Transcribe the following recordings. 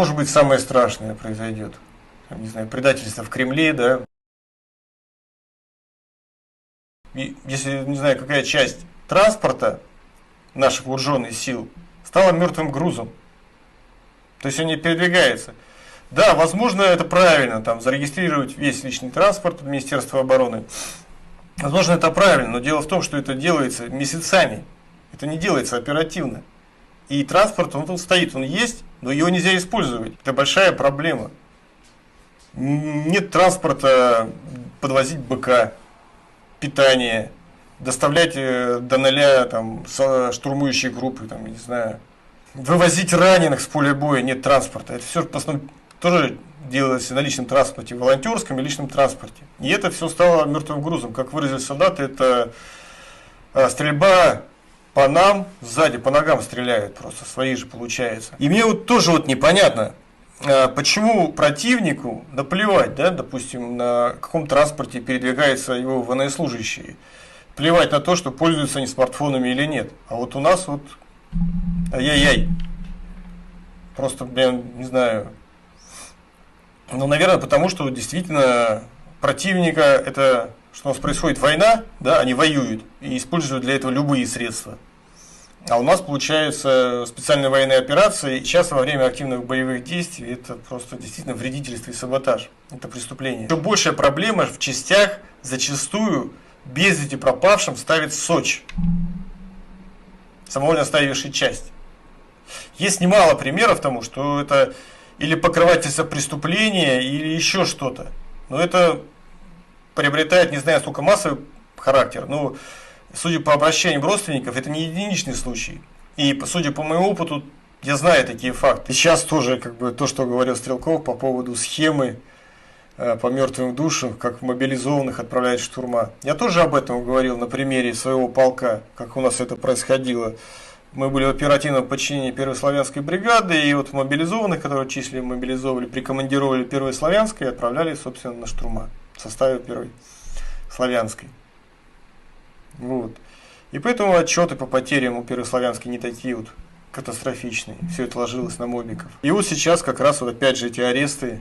Может быть, самое страшное произойдет. Не знаю, предательство в Кремле, да. И если, не знаю, какая часть транспорта наших вооруженных сил стала мертвым грузом. То есть они передвигаются. Да, возможно, это правильно, там, зарегистрировать весь личный транспорт Министерства обороны. Возможно, это правильно, но дело в том, что это делается месяцами. Это не делается оперативно. И транспорт, он тут стоит, он есть, но его нельзя использовать. Это большая проблема. Нет транспорта подвозить быка, питание, доставлять э, до ноля там, штурмующие группы, там, не знаю, вывозить раненых с поля боя, нет транспорта. Это все основном тоже делалось на личном транспорте, волонтерском и личном транспорте. И это все стало мертвым грузом. Как выразили солдаты, это а, стрельба по нам, сзади по ногам стреляют просто, свои же получается. И мне вот тоже вот непонятно, а, почему противнику наплевать, да, допустим, на каком транспорте передвигаются его военнослужащие. Плевать на то, что пользуются они смартфонами или нет. А вот у нас вот ай-яй-яй. Просто, блин, не знаю. Ну, наверное, потому что действительно противника это, что у нас происходит война, да, они воюют и используют для этого любые средства. А у нас получается специальная военная операция, и сейчас во время активных боевых действий это просто действительно вредительство и саботаж. Это преступление. Еще большая проблема в частях зачастую без вести пропавшим ставит Сочи. Самовольно оставивший часть. Есть немало примеров тому, что это или покрывательство преступления, или еще что-то. Но это приобретает, не знаю, сколько массовый характер, но судя по обращениям родственников, это не единичный случай. И судя по моему опыту, я знаю такие факты. Сейчас тоже, как бы, то, что говорил Стрелков по поводу схемы э, по мертвым душам, как мобилизованных отправляют штурма. Я тоже об этом говорил на примере своего полка, как у нас это происходило. Мы были в оперативном подчинении первой славянской бригады, и вот мобилизованных, которые числили, мобилизовали, прикомандировали первой славянской и отправляли, собственно, на штурма в составе первой славянской. Вот. И поэтому отчеты по потерям у первой славянской не такие вот катастрофичные. Все это ложилось на мобиков. И вот сейчас как раз вот опять же эти аресты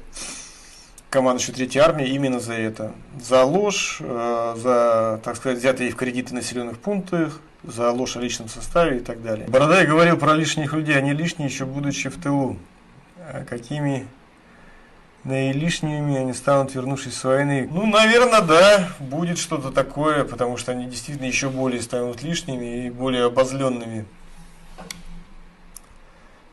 командующей Третьей армии именно за это. За ложь, э, за, так сказать, взятые в кредиты населенных пунктах, за ложь о личном составе и так далее. Бородай говорил про лишних людей, они лишние еще будучи в тылу. А какими наилишними они станут, вернувшись с войны? Ну, наверное, да, будет что-то такое, потому что они действительно еще более станут лишними и более обозленными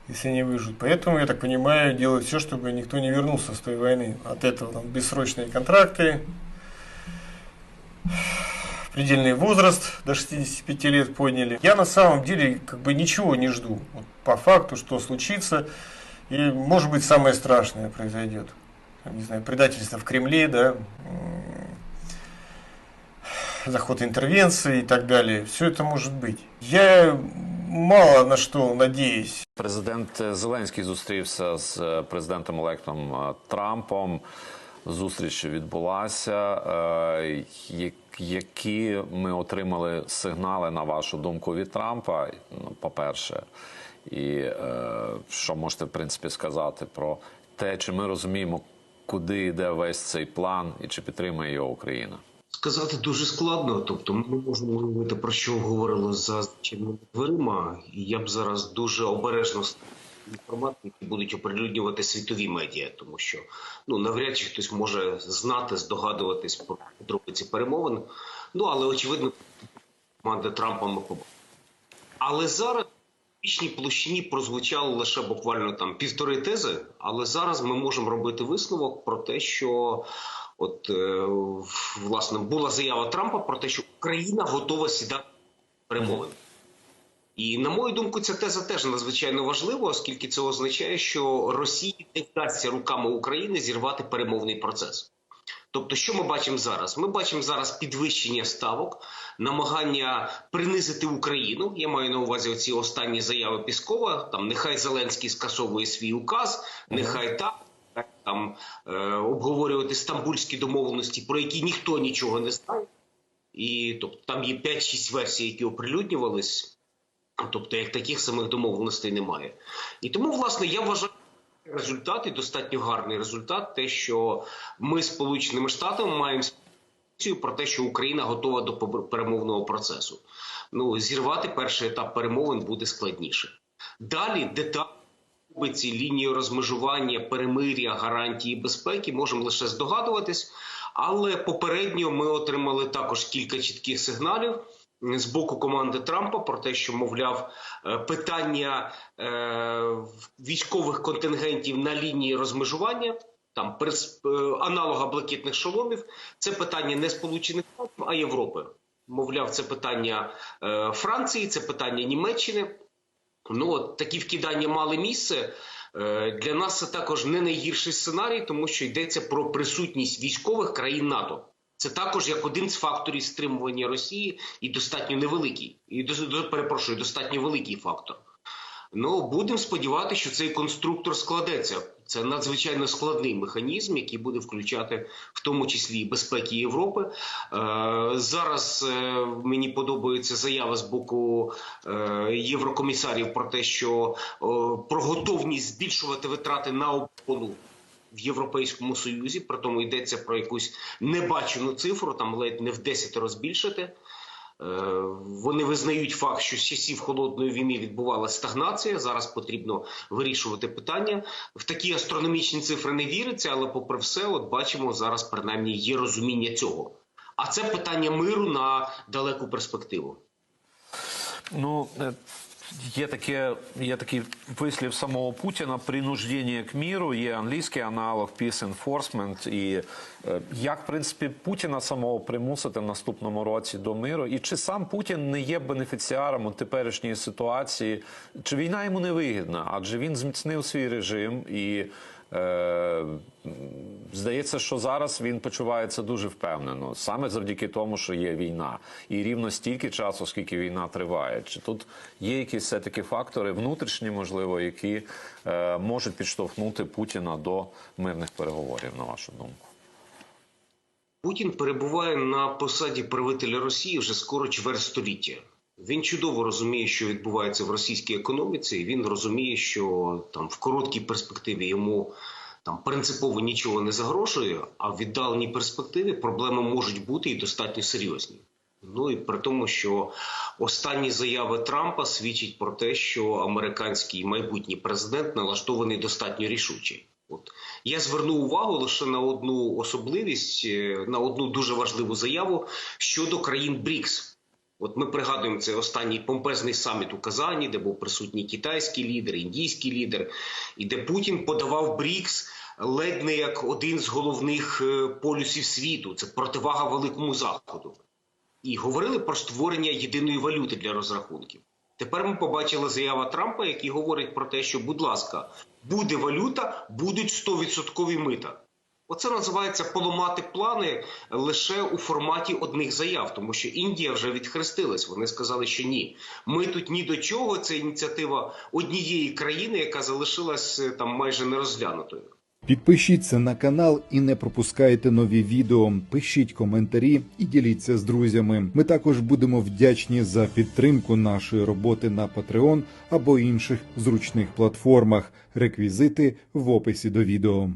если они выживут. Поэтому, я так понимаю, делают все, чтобы никто не вернулся с той войны. От этого там бессрочные контракты, предельный возраст до 65 лет подняли. Я на самом деле как бы ничего не жду. Вот по факту, что случится, и может быть самое страшное произойдет. Там, Не знаю, предательство в Кремле, да, м, заход интервенции и так далее. Все это может быть. Я мало на что надеюсь. Президент Зеленський зустрівся з е, президентом електом е, Трампом. Зустріч відбулася. Е, як- Які ми отримали сигнали, на вашу думку, від Трампа? Ну, по-перше, і е, що можете в принципі сказати про те, чи ми розуміємо, куди йде весь цей план і чи підтримує його Україна? Сказати дуже складно, тобто ми можемо говорити про що говорили за зачиненими дверима. І я б зараз дуже обережно ставив інформацію, які будуть оприлюднювати світові медіа, тому що ну навряд чи хтось може знати, здогадуватись про подробиці перемовин. Ну але очевидно, команда Трампа ми побачимо. Але зараз в публічній площині прозвучало лише буквально там півтори тези. Але зараз ми можемо робити висновок про те, що от е, власне була заява Трампа про те, що Україна готова сідати в перемовини. І на мою думку, ця теза теж надзвичайно важлива, оскільки це означає, що Росії не вдасться руками України зірвати перемовний процес. Тобто, що ми бачимо зараз? Ми бачимо зараз підвищення ставок, намагання принизити Україну. Я маю на увазі оці останні заяви Піскова. Там нехай Зеленський скасовує свій указ, нехай так. Там е, обговорювати стамбульські домовленості, про які ніхто нічого не знає. І тобто там є 5-6 версій, які оприлюднювались. Тобто, як таких самих домовленостей немає. І тому, власне, я вважаю, результат і достатньо гарний результат. Те, що ми з Сполученими Штатами маємо про те, що Україна готова до перемовного процесу. Ну зірвати перший етап перемовин буде складніше. Далі деталі ці лінії розмежування, перемир'я, гарантії безпеки можемо лише здогадуватись, але попередньо ми отримали також кілька чітких сигналів з боку команди Трампа про те, що мовляв е, питання е, військових контингентів на лінії розмежування. Там е, аналога блакитних шоломів це питання не Сполучених Штатів, а Європи. Мовляв, це питання е, Франції, це питання Німеччини. Ну от такі вкидання мали місце. Е, Для нас це також не найгірший сценарій, тому що йдеться про присутність військових країн НАТО. Це також як один з факторів стримування Росії і достатньо невеликий, і перепрошую, достатньо великий фактор. Ну будемо сподіватися, що цей конструктор складеться. Це надзвичайно складний механізм, який буде включати в тому числі і безпеки Європи. Е, зараз е, мені подобається заява з боку е, єврокомісарів про те, що про готовність збільшувати витрати на оборону в Європейському Союзі. При тому йдеться про якусь небачену цифру, там ледь не в 10 розбільшити. Е, Вони визнають факт, що з часів холодної війни відбувалася стагнація. Зараз потрібно вирішувати питання. В такі астрономічні цифри не віриться, але попри все, от бачимо зараз принаймні є розуміння цього. А це питання миру на далеку перспективу. Ну, е, є, таке, є такий вислів самого Путіна принуждення к міру, є англійський аналог peace enforcement. І е, як, в принципі, Путіна самого примусити в наступному році до миру? І чи сам Путін не є бенефіціаром у теперішньої ситуації? Чи війна йому не вигідна? Адже він зміцнив свій режим і. Е, Здається, що зараз він почувається дуже впевнено, саме завдяки тому, що є війна, і рівно стільки часу, скільки війна триває. Чи тут є якісь все таки фактори внутрішні, можливо, які е, можуть підштовхнути Путіна до мирних переговорів, на вашу думку? Путін перебуває на посаді правителя Росії вже скоро чверть століття. Він чудово розуміє, що відбувається в російській економіці. і Він розуміє, що там в короткій перспективі йому там принципово нічого не загрожує, а в віддаленій перспективі проблеми можуть бути і достатньо серйозні. Ну і при тому, що останні заяви Трампа свідчать про те, що американський майбутній президент налаштований достатньо рішуче. От я зверну увагу лише на одну особливість, е, на одну дуже важливу заяву щодо країн БРІКС. От ми пригадуємо цей останній помпезний саміт у Казані, де був присутній китайський лідер, індійський лідер, і де Путін подавав БРІКС ледь не як один з головних е, полюсів світу. Це противага великому заходу. І говорили про створення єдиної валюти для розрахунків. Тепер ми побачили заяву Трампа, який говорить про те, що, будь ласка, буде валюта, будуть 100% мита. Оце називається поламати плани лише у форматі одних заяв, тому що Індія вже відхрестилась. Вони сказали, що ні, ми тут ні до чого. Це ініціатива однієї країни, яка залишилась е, там майже нерозглянутою. Підпишіться на канал і не пропускайте нові відео. Пишіть коментарі і діліться з друзями. Ми також будемо вдячні за підтримку нашої роботи на Patreon або інших зручних платформах. Реквізити в описі до відео.